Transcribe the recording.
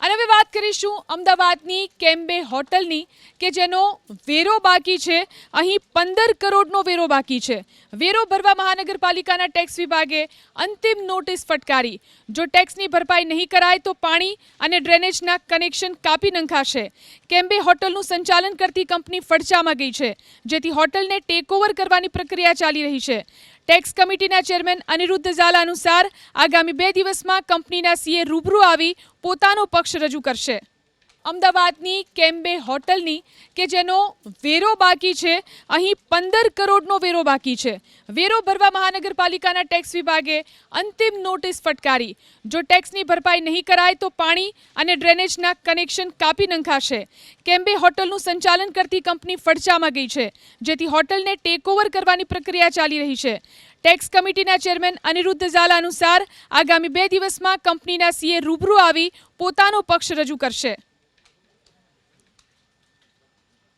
અને હવે વાત કરીશું અમદાવાદની કેમ્બે હોટલની કે જેનો વેરો બાકી છે. અહીં પંદર કરોડનો વેરો બાકી છે. વેરો ભરવા મહાનગરપાલિકાના ટેક્સ વિભાગે અંતિમ નોટિસ ફટકારી. જો ટેક્સની ભરપાઈ નહીં કરાય તો પાણી અને ડ્રેનેજના કનેક્શન કાપી નંખાશે. કેમ્બે હોટલનું સંચાલન કરતી કંપની ફડચામાં ગઈ છે. જેથી હોટલને ટેકઓવર કરવાની પ્રક્રિયા ચાલી રહી છે. ટેક્સ કમિટીના ચેરમેન અનિરુદ્ધ ઝાલા અનુસાર આગામી બે દિવસમાં કંપનીના સીએ રૂબરૂ આવી પોતાનો પક્ષ રજૂ કરશે. અમદાવાદની કેમ્બે હોટલની કે જેનો વેરો બાકી છે, અહીં પંદર કરોડનો વેરો બાકી છે. વેરો ભરવા મહાનગરપાલિકાના ટેક્સ વિભાગે અંતિમ નોટિસ ફટકારી. જો ટેક્સની ભરપાઈ નહીં કરાય તો પાણી અને ડ્રેનેજના કનેક્શન કાપી નંખાશે. કેમ્બે હોટલનું સંચાલન કરતી કંપની ફડચામાં ગઈ છે, જેથી હોટલને ટેકઓવર કરવાની પ્રક્રિયા ચાલી રહી છે. ટેક્સ કમિટીના ચેરમેન અનિરુદ્ધ ઝાલા અનુસાર આગામી બે દિવસમાં કંપનીના સીએ રૂબરૂ આવી પોતાનો પક્ષ રજૂ કરશે.